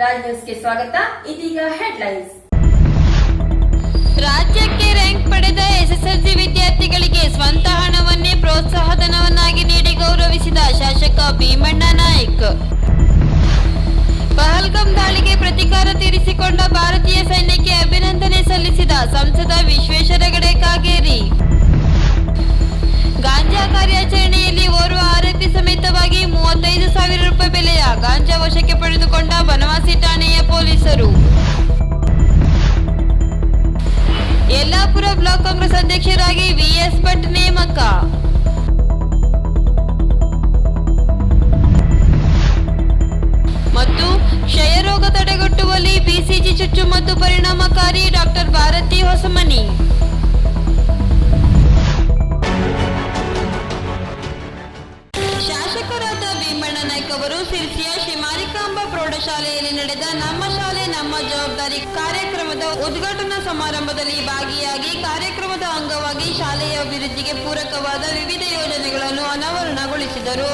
ರಾಜ್ ನ್ಯೂಸ್ಗೆ ಸ್ವಾಗತ. ಇದೀಗ ಹೆಡ್ಲೈನ್ಸ್. ರಾಜ್ಯಕ್ಕೆ ರ್ಯಾಂಕ್ ಪಡೆದ ಎಸ್ಎಸ್ಎಲ್ಸಿ ವಿದ್ಯಾರ್ಥಿಗಳಿಗೆ ಸ್ವಂತ ಹಣವನ್ನೇ ಪ್ರೋತ್ಸಾಹಧನವನ್ನಾಗಿ ನೀಡಿ ಗೌರವಿಸಿದ ಶಾಸಕ ಭೀಮಣ್ಣ ನಾಯ್ಕ್. ಪಹಲ್ಗಂ ದಾಳಿಗೆ ಪ್ರತಿಕಾರ ತೀರಿಸಿಕೊಂಡ ಭಾರತೀಯ ಸೈನ್ಯಕ್ಕೆ ಕಾಂಗ್ರೆಸ್ ಅಧ್ಯಕ್ಷರಾಗಿ ವಿಎಸ್ ಭಟ್ ನೇಮಕ ಮತ್ತು ಕ್ಷಯರೋಗ ತಡೆಗಟ್ಟುವಲ್ಲಿ ಬಿಸಿಜಿ ಚುಚ್ಚು ಮತ್ತು ಪರಿಣಾಮಕಾರಿ ಡಾಕ್ಟರ್ ಭಾರತಿ ಹೊಸಮನಿ. ಶಾಸಕರಾದ ಭೀಮಣ್ಣ ನಾಯ್ಕ ಅವರು ಸಿರ್ಸಿಯ ಶ್ರೀ ಪ್ರೌಢಶಾಲೆಯಲ್ಲಿ ನಡೆದ ನಮ್ಮ ಉದ್ಘಾಟನಾ ಸಮಾರಂಭದಲ್ಲಿ ಭಾಗಿಯಾಗಿ ಕಾರ್ಯಕ್ರಮದ ಅಂಗವಾಗಿ ಶಾಲೆಯ ಅಭಿವೃದ್ಧಿಗೆ ಪೂರಕವಾದ ವಿವಿಧ ಯೋಜನೆಗಳನ್ನು ಅನಾವರಣಗೊಳಿಸಿದರು.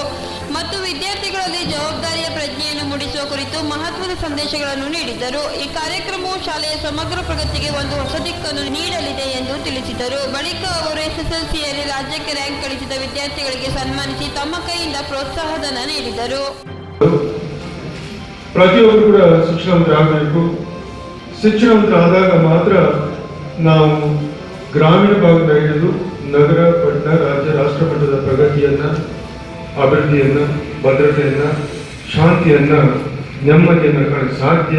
ಮತ್ತು ವಿದ್ಯಾರ್ಥಿಗಳಲ್ಲಿ ಜವಾಬ್ದಾರಿಯ ಪ್ರಜ್ಞೆಯನ್ನು ಮೂಡಿಸುವ ಕುರಿತು ಮಹತ್ವದ ಸಂದೇಶಗಳನ್ನು ನೀಡಿದರು. ಈ ಕಾರ್ಯಕ್ರಮವು ಶಾಲೆಯ ಸಮಗ್ರ ಪ್ರಗತಿಗೆ ಒಂದು ಹೊಸ ದಿಕ್ಕನ್ನು ನೀಡಲಿದೆ ಎಂದು ತಿಳಿಸಿದರು. ಬಳಿಕ ಅವರು ಎಸ್ಎಸ್ಎಲ್ಸಿಯಲ್ಲಿ ರಾಜ್ಯಕ್ಕೆ ರ್ಯಾಂಕ್ ಗಳಿಸಿದ ವಿದ್ಯಾರ್ಥಿಗಳಿಗೆ ಸನ್ಮಾನಿಸಿ ತಮ್ಮ ಕೈಯಿಂದ ಪ್ರೋತ್ಸಾಹಧನ ನೀಡಿದರು. ಪ್ರತಿಯೊಬ್ಬರು ಕೂಡ ಶಿಕ್ಷಣವಂತರಾಗಬೇಕು ಶಿಕ್ಷಣವಂತರಾದಾಗ ಮಾತ್ರ ನಾವು ಗ್ರಾಮೀಣ ಭಾಗದ ಹಿಡಿದು ನಗರ, ಪಟ್ಟಣ, ರಾಜ್ಯ ರಾಷ್ಟ್ರ ಮಟ್ಟದ ಪ್ರಗತಿಯನ್ನ, ಅಭಿವೃದ್ಧಿಯನ್ನ, ಭದ್ರತೆಯನ್ನ, ಶಾಂತಿಯನ್ನ, ನೆಮ್ಮದಿಯನ್ನ ಕಾಣಕ್ಕೆ ಸಾಧ್ಯ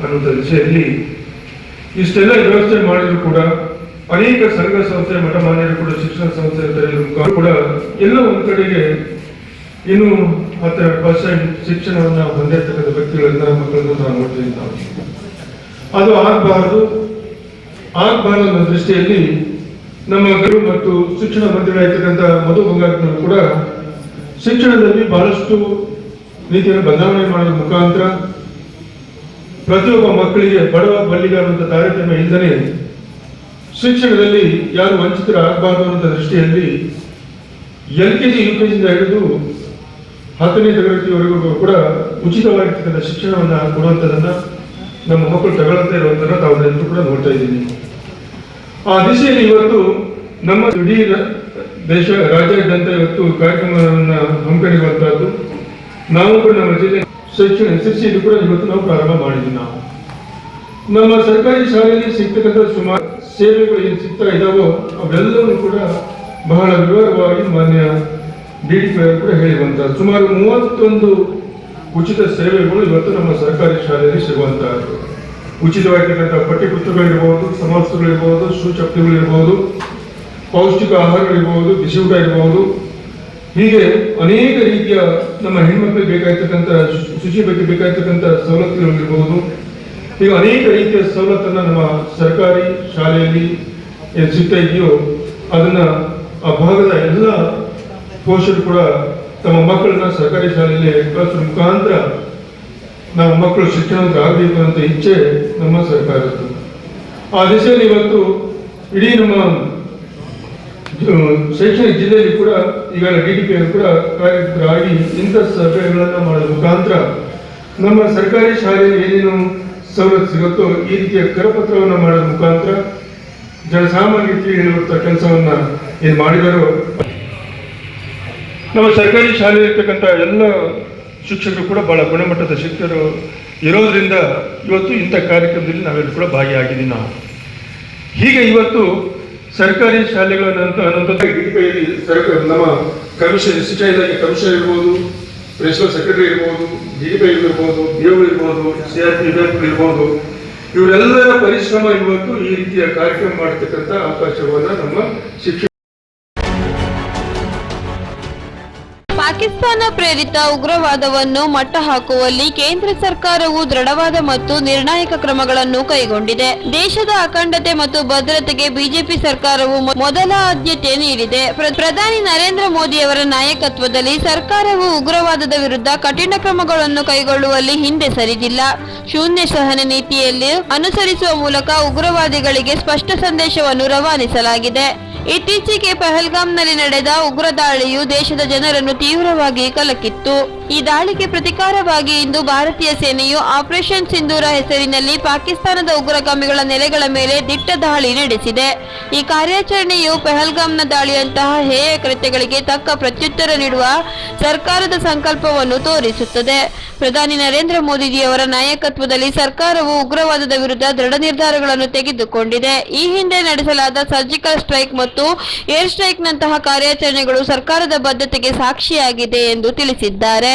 ಅನ್ನುವಂಥ ದಿಶೆಯಲ್ಲಿ ಇಷ್ಟೆಲ್ಲ ವ್ಯವಸ್ಥೆ ಮಾಡಿದ್ರು ಕೂಡ, ಅನೇಕ ಸಂಘ ಸಂಸ್ಥೆ, ಮಠ ಮಾನ್ಯರು ಕೂಡ, ಶಿಕ್ಷಣ ಸಂಸ್ಥೆ ಕೂಡ ಎಲ್ಲ ಒಂದು ಕಡೆಗೆ ಇನ್ನು ಹತ್ತೆರಡು ಪರ್ಸೆಂಟ್ ಶಿಕ್ಷಣವನ್ನ ಹೊಂದಿರ್ತಕ್ಕಂಥ ವ್ಯಕ್ತಿಗಳನ್ನ ಮಕ್ಕಳನ್ನು ನಾವು ನೋಡ್ತೀವಿ ನಾವು ಅದು ಆಗಬಾರದು. ಆಗಬಾರದು ಅನ್ನೋ ದೃಷ್ಟಿಯಲ್ಲಿ ನಮ್ಮ ಗುರು ಮತ್ತು ಶಿಕ್ಷಣ ಮಂತ್ರಿಗಳಾಗಿರ್ತಕ್ಕಂಥ ಮಧು ಬಂಗಾರಪ್ಪನವರು ಕೂಡ ಶಿಕ್ಷಣದಲ್ಲಿ ಬಹಳಷ್ಟು ರೀತಿಯನ್ನು ಬದಲಾವಣೆ ಮಾಡೋದ್ರ ಮುಖಾಂತರ ಪ್ರತಿಯೊಬ್ಬ ಮಕ್ಕಳಿಗೆ ಬಡವ ಬಲ್ಲಿಗ ಅನ್ನುವಂಥ ತಾರತಮ್ಯ ಇಲ್ಲದೆ ಶಿಕ್ಷಣದಲ್ಲಿ ಯಾರು ವಂಚಿತರಾಗಬಾರದು ಅನ್ನೋ ದೃಷ್ಟಿಯಲ್ಲಿ L K G, U K ಜಿಯಿಂದ ಹಿಡಿದು ಹತ್ತನೇ ತರಗತಿವರೆಗೂ ಕೂಡ ಉಚಿತವಾಗಿರ್ತಕ್ಕಂಥ ಶಿಕ್ಷಣವನ್ನು ಕೊಡುವಂಥದ್ದನ್ನ ನಮ್ಮ ಮಕ್ಕಳು ತಗೊಳ್ತಾ ಇರುವಂತಹ ತಾವು ಎಲ್ಲರೂ ಕೂಡ ನೋಡ್ತಾ ಇದ್ದೀನಿ ಆ ದಿಶೆಯಲ್ಲಿ ಇವತ್ತು ನಮ್ಮ ಇಡೀ ದೇಶ, ರಾಜ್ಯಾದ್ಯಂತ ಇವತ್ತು ಕಾರ್ಯಕ್ರಮವನ್ನು ಹಮ್ಮಿಕೊಂಡಿರುವಂತಹದ್ದು ನಾವು ಕೂಡ ನಮ್ಮ ಜಿಲ್ಲೆ ಶಿಕ್ಷಣ ಎಸ್ ಕೂಡ ಇವತ್ತು ನಾವು ಪ್ರಾರಂಭ ಮಾಡಿದ್ವಿ ನಾವು. ನಮ್ಮ ಸರ್ಕಾರಿ ಶಾಲೆಯಲ್ಲಿ ಸಿಗ್ತಕ್ಕಂಥ ಸುಮಾರು ಸೇವೆಗಳು ಏನು ಸಿಗ್ತಾ ಇದಾವೋ ಅವೆಲ್ಲವೂ ಕೂಡ ಬಹಳ ವಿವರವಾಗಿ ಮಾನ್ಯ ಡಿ ಡಿ ಪಿ ಕೂಡ ಹೇಳಿರುವಂತಹ ಸುಮಾರು ಮೂವತ್ತೊಂದು ಉಚಿತ ಸೇವೆಗಳು ಇವತ್ತು ನಮ್ಮ ಸರ್ಕಾರಿ ಶಾಲೆಯಲ್ಲಿ ಸಿಗುವಂತಹದ್ದು. ಉಚಿತವಾಗಿರ್ತಕ್ಕಂಥ ಪಠ್ಯಪುಸ್ತಕಗಳಿರ್ಬೋದು, ಸಮವಸ್ತ್ರಗಳಿರ್ಬೋದು ಸೂಚಪ್ತಿಗಳಿರ್ಬೋದು ಪೌಷ್ಟಿಕ ಆಹಾರಗಳಿರ್ಬೋದು ಬಿಸಿ ಊಟ ಇರ್ಬೋದು. ಹೀಗೆ ಅನೇಕ ರೀತಿಯ ನಮ್ಮ ಹೆಣ್ಮಕ್ಳಿಗೆ ಬೇಕಾಗಿರ್ತಕ್ಕಂಥ ಶು- ಶುಚಿ ಬಗ್ಗೆ ಬೇಕಾಗಿರ್ತಕ್ಕಂಥ ಸವಲತ್ತುಗಳಿರ್ಬೋದು. ಈಗ ಅನೇಕ ರೀತಿಯ ಸವಲತ್ತನ್ನು ನಮ್ಮ ಸರ್ಕಾರಿ ಶಾಲೆಯಲ್ಲಿ ಸಿಗ್ತಾ ಇದೆಯೋ, ಅದನ್ನು ಆ ಭಾಗದ ಎಲ್ಲ ಪೋಷಕರು ಕೂಡ ತಮ್ಮ ಮಕ್ಕಳನ್ನ ಸರ್ಕಾರಿ ಶಾಲೆಯಲ್ಲಿ ಕ್ಲಾಸ್ ಮುಖಾಂತರ ನಮ್ಮ ಮಕ್ಕಳು ಶಿಕ್ಷಣಕ್ಕೆ ಅಂತ ಇಚ್ಛೆ ನಮ್ಮ ಸರ್ಕಾರದ್ದು. ಆ ದಿಶೆಯಲ್ಲಿ ಇವತ್ತು ಇಡೀ ನಮ್ಮ ಶೈಕ್ಷಣಿಕ ಜಿಲ್ಲೆಯಲ್ಲಿ ಕೂಡ ಈಗ ಡಿ ಡಿ ಪಿ ಕೂಡ ಕಾರ್ಯಕರ್ತರಾಗಿ ಇಂಥ ಸಭೆಗಳನ್ನ ಮಾಡುವ ಮುಖಾಂತರ ನಮ್ಮ ಸರ್ಕಾರಿ ಶಾಲೆಯಲ್ಲಿ ಏನೇನು ಸವಲತ್ತು ಸಿಗುತ್ತೋ ಈ ರೀತಿಯ ಕರಪತ್ರವನ್ನು ಮಾಡೋದ್ರ ಮುಖಾಂತರ ಜನಸಾಮಾನ್ಯ ಹೇಳುವಂಥ ಕೆಲಸವನ್ನು ಏನು ಮಾಡಿದಾರೋ ನಮ್ಮ ಸರ್ಕಾರಿ ಶಾಲೆ ಇರ್ತಕ್ಕಂಥ ಎಲ್ಲ ಶಿಕ್ಷಕರು ಕೂಡ ಬಹಳ ಗುಣಮಟ್ಟದ ಶಿಕ್ಷಕರು ಇರೋದ್ರಿಂದ ಇವತ್ತು ಇಂಥ ಕಾರ್ಯಕ್ರಮದಲ್ಲಿ ನಾವೆಲ್ಲರೂ ಕೂಡ ಭಾಗಿಯಾಗಿದ್ದೀವಿ ನಾವು. ಹೀಗೆ ಇವತ್ತು ಸರ್ಕಾರಿ ಶಾಲೆಗಳ ನಂತರ ಸರ್ಕಾರ ನಮ್ಮ ಕಮಿಷನ್, ಶಿಕ್ಷಣ ಇಲಾಖೆ ಕಮಿಷನ್ ಇರ್ಬೋದು, ಪ್ರಿನ್ಸಿಪಲ್ ಸೆಕ್ರೆಟರಿ ಇರ್ಬೋದು ಡಿಡಿಪಿ ಇರ್ಬೋದು ಬಿ ಇರ್ಬೋದು, ಸಿ ಆರ್ ಪಿ ಇರ್ಬೋದು, ಇವರೆಲ್ಲರ ಪರಿಶ್ರಮ ಇವತ್ತು ಈ ರೀತಿಯ ಕಾರ್ಯಕ್ರಮ ಮಾಡತಕ್ಕಂಥ ಅವಕಾಶವನ್ನು ನಮ್ಮ ಶಿಕ್ಷಣ ಪಾಕಿಸ್ತಾನ ಪ್ರೇರಿತ ಉಗ್ರವಾದವನ್ನು ಮಟ್ಟ ಹಾಕುವಲ್ಲಿ ಕೇಂದ್ರ ಸರ್ಕಾರವು ದೃಢವಾದ ಮತ್ತು ನಿರ್ಣಾಯಕ ಕ್ರಮಗಳನ್ನು ಕೈಗೊಂಡಿದೆ. ದೇಶದ ಅಖಂಡತೆ ಮತ್ತು ಭದ್ರತೆಗೆ ಬಿಜೆಪಿ ಸರ್ಕಾರವು ಮೊದಲ ಆದ್ಯತೆ ನೀಡಿದೆ. ಪ್ರ- ಪ್ರಧಾನಿ ನರೇಂದ್ರ ಮೋದಿ ಅವರ ನಾಯಕತ್ವದಲ್ಲಿ ಸರ್ಕಾರವು ಉಗ್ರವಾದದ ವಿರುದ್ಧ ಕಠಿಣ ಕ್ರಮಗಳನ್ನು ಕೈಗೊಳ್ಳುವಲ್ಲಿ ಹಿಂದೆ ಸರಿದಿಲ್ಲ. ಶೂನ್ಯ ಸಹನೆ ನೀತಿಯಲ್ಲಿ ಅನುಸರಿಸುವ ಮೂಲಕ ಉಗ್ರವಾದಿಗಳಿಗೆ ಸ್ಪಷ್ಟ ಸಂದೇಶವನ್ನು ರವಾನಿಸಲಾಗಿದೆ. ಇತ್ತೀಚೆಗೆ ಪಹಲ್ಗಾಮ್ನಲ್ಲಿ ನಡೆದ ಉಗ್ರ ದಾಳಿಯು ದೇಶದ ಜನರನ್ನು ತೀವ್ರವಾಗಿ ಕಲಕಿತ್ತು. ಈ ದಾಳಿಗೆ ಪ್ರತಿಕಾರವಾಗಿ ಇಂದು ಭಾರತೀಯ ಸೇನೆಯು ಆಪರೇಷನ್ ಸಿಂಧೂರ ಹೆಸರಿನಲ್ಲಿ ಪಾಕಿಸ್ತಾನದ ಉಗ್ರಗಾಮಿಗಳ ನೆಲೆಗಳ ಮೇಲೆ ದಿಟ್ಟ ದಾಳಿ ನಡೆಸಿದೆ. ಈ ಕಾರ್ಯಾಚರಣೆಯು ಪೆಹಲ್ಗಾಮ್ನ ದಾಳಿಯಂತಹ ಹೇಯ ಕೃತ್ಯಗಳಿಗೆ ತಕ್ಕ ಪ್ರತ್ಯುತ್ತರ ನೀಡುವ ಸರ್ಕಾರದ ಸಂಕಲ್ಪವನ್ನು ತೋರಿಸುತ್ತದೆ. ಪ್ರಧಾನಿ ನರೇಂದ್ರ ಮೋದಿಜಿಯವರ ನಾಯಕತ್ವದಲ್ಲಿ ಸರ್ಕಾರವು ಉಗ್ರವಾದದ ವಿರುದ್ಧ ದೃಢ ನಿರ್ಧಾರಗಳನ್ನು ತೆಗೆದುಕೊಂಡಿದೆ. ಈ ಹಿಂದೆ ನಡೆಸಲಾದ ಸರ್ಜಿಕಲ್ ಸ್ಟ್ರೈಕ್ ಮತ್ತು ಏರ್ ಸ್ಟ್ರೈಕ್ನಂತಹ ಕಾರ್ಯಾಚರಣೆಗಳು ಸರ್ಕಾರದ ಬದ್ಧತೆಗೆ ಸಾಕ್ಷಿಯಾಗಿದೆ ಎಂದು ತಿಳಿಸಿದ್ದಾರೆ.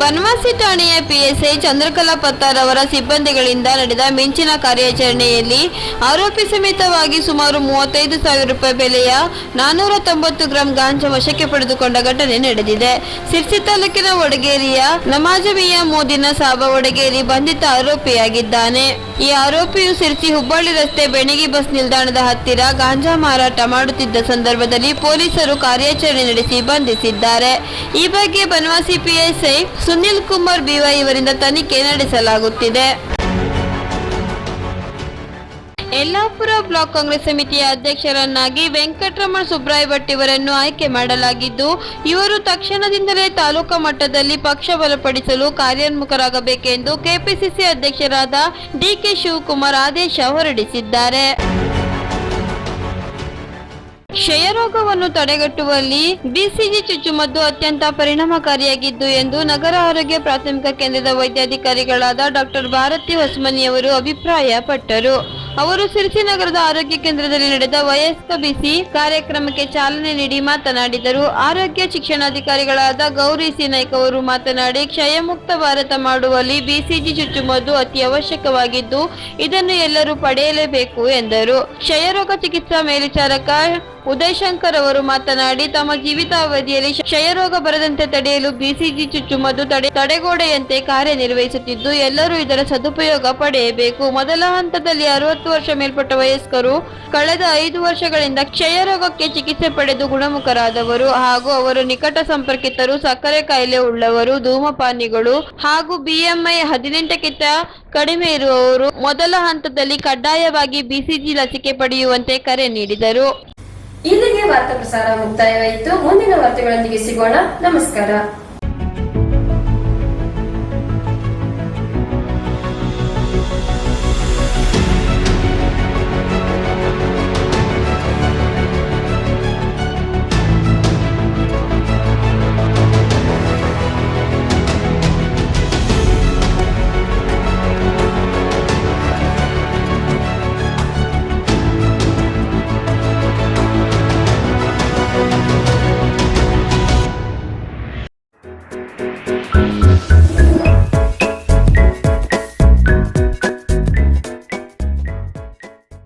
Banavasi ಠಾಣೆಯ ಪಿಎಸ್ಐ ಚಂದ್ರಕಲಾ ಪತ್ತಾರ್ ಅವರ ಸಿಬ್ಬಂದಿಗಳಿಂದ ನಡೆದ ಮಿಂಚಿನ ಕಾರ್ಯಾಚರಣೆಯಲ್ಲಿ ಆರೋಪಿ ಸಮೇತವಾಗಿ ಸುಮಾರು ಮೂವತ್ತೈದು ಸಾವಿರ ರೂಪಾಯಿ ಬೆಲೆಯ ನಾನೂರ ತೊಂಬತ್ತು ಗ್ರಾಂ ಗಾಂಜಾ ವಶಕ್ಕೆ ಪಡೆದುಕೊಂಡ ಘಟನೆ ನಡೆದಿದೆ. ಸಿರ್ಸಿ ತಾಲೂಕಿನ ವಡಗೇರಿಯ ನಮಾಜಮಿಯ ಮೋದಿನ ಸಾಬ ವಡಗೇರಿ ಬಂಧಿತ ಆರೋಪಿಯಾಗಿದ್ದಾನೆ. ಈ ಆರೋಪಿಯು ಸಿರ್ಸಿ ಹುಬ್ಬಳ್ಳಿ ರಸ್ತೆ ಬೆಣಗಿ ಬಸ್ ನಿಲ್ದಾಣದ ಹತ್ತಿರ ಗಾಂಜಾ ಮಾರಾಟ ಮಾಡುತ್ತಿದ್ದ ಸಂದರ್ಭದಲ್ಲಿ ಪೊಲೀಸರು ಕಾರ್ಯಾಚರಣೆ ನಡೆಸಿ ಬಂಧಿಸಿದ್ದಾರೆ. ಈ ಬಗ್ಗೆ ಬನವಾಸಿ ಪಿಎಸ್ಐ ಸುನಿಲ್ ಕುಮಾರ್ ಬಿವೈ ಇವರಿಂದ ತನಿಖೆ ನಡೆಸಲಾಗುತ್ತಿದೆ. ಯಲ್ಲಾಪುರ ಬ್ಲಾಕ್ ಕಾಂಗ್ರೆಸ್ ಸಮಿತಿಯ ಅಧ್ಯಕ್ಷರನ್ನಾಗಿ ವೆಂಕಟರಮಣ ಸುಬ್ರಾಯ ಭಟ್ ಇವರನ್ನು ಆಯ್ಕೆ ಮಾಡಲಾಗಿದ್ದು, ಇವರು ತಕ್ಷಣದಿಂದಲೇ ತಾಲೂಕಾ ಮಟ್ಟದಲ್ಲಿ ಪಕ್ಷ ಬಲಪಡಿಸಲು ಕಾರ್ಯೋನ್ಮುಖರಾಗಬೇಕೆಂದು ಕೆಪಿಸಿಸಿ ಅಧ್ಯಕ್ಷರಾದ ಡಿಕೆ ಶಿವಕುಮಾರ್ ಆದೇಶ ಹೊರಡಿಸಿದ್ದಾರೆ. ಕ್ಷಯರೋಗವನ್ನು ತಡೆಗಟ್ಟುವಲ್ಲಿ ಬಿಸಿಜಿ ಚುಚ್ಚುಮದ್ದು ಅತ್ಯಂತ ಪರಿಣಾಮಕಾರಿಯಾಗಿದ್ದು ಎಂದು ನಗರ ಆರೋಗ್ಯ ಪ್ರಾಥಮಿಕ ಕೇಂದ್ರದ ವೈದ್ಯಾಧಿಕಾರಿಗಳಾದ ಡಾಕ್ಟರ್ ಭಾರತಿ ಹೊಸಮನಿಯವರು ಅಭಿಪ್ರಾಯಪಟ್ಟರು. ಅವರು ಸಿರಿಸಿ ನಗರದ ಆರೋಗ್ಯ ಕೇಂದ್ರದಲ್ಲಿ ನಡೆದ ವಯಸ್ಕ ಬಿಸಿ ಕಾರ್ಯಕ್ರಮಕ್ಕೆ ಚಾಲನೆ ನೀಡಿ ಮಾತನಾಡಿದರು. ಆರೋಗ್ಯ ಶಿಕ್ಷಣಾಧಿಕಾರಿಗಳಾದ ಗೌರಿ ಸಿ ನಾಯ್ಕ ಅವರು ಮಾತನಾಡಿ, ಕ್ಷಯಮುಕ್ತ ಭಾರತ ಮಾಡುವಲ್ಲಿ ಬಿಸಿಜಿ ಚುಚ್ಚುಮದ್ದು ಅತಿ ಅವಶ್ಯಕವಾಗಿದ್ದು, ಇದನ್ನು ಎಲ್ಲರೂ ಪಡೆಯಲೇಬೇಕು ಎಂದರು. ಕ್ಷಯರೋಗ ಚಿಕಿತ್ಸಾ ಮೇಲ್ವಿಚಾರಕ ಉದಯ್ ಶಂಕರ್ ಅವರು ಮಾತನಾಡಿ, ತಮ್ಮ ಜೀವಿತಾವಧಿಯಲ್ಲಿ ಕ್ಷಯರೋಗ ಬರದಂತೆ ತಡೆಯಲು ಬಿಸಿಜಿ ಚುಚ್ಚುಮದ್ದು ತಡೆ, ತಡೆಗೋಡೆಯಂತೆ ಕಾರ್ಯನಿರ್ವಹಿಸುತ್ತಿದ್ದು, ಎಲ್ಲರೂ ಇದರ ಸದುಪಯೋಗ ಪಡೆಯಬೇಕು. ಮೊದಲ ಹಂತದಲ್ಲಿ ಅರವತ್ತು ವರ್ಷ ಮೇಲ್ಪಟ್ಟ ವಯಸ್ಕರು ಕಳೆದ ಐದು ವರ್ಷಗಳಿಂದ ಕ್ಷಯ ರೋಗಕ್ಕೆ ಚಿಕಿತ್ಸೆ ಪಡೆದು ಗುಣಮುಖರಾದವರು ಹಾಗೂ ಅವರು ನಿಕಟ ಸಂಪರ್ಕಿತರು, ಸಕ್ಕರೆ ಕಾಯಿಲೆ ಉಳ್ಳವರು, ಧೂಮಪಾನಿಗಳು ಹಾಗೂ ಬಿಎಂಐ ಹದಿನೆಂಟಕ್ಕಿಂತ ಕಡಿಮೆ ಇರುವವರು ಮೊದಲ ಹಂತದಲ್ಲಿ ಕಡ್ಡಾಯವಾಗಿ ಬಿಸಿಜಿ ಲಸಿಕೆ ಪಡೆಯುವಂತೆ ಕರೆ ನೀಡಿದರು. ಇಲ್ಲಿಗೆ ವಾರ್ತಾ ಪ್ರಸಾರ ಮುಕ್ತಾಯವಾಯಿತು. ಮುಂದಿನ ವಾರ್ತೆಗಳೊಂದಿಗೆ ಸಿಗೋಣ. ನಮಸ್ಕಾರ.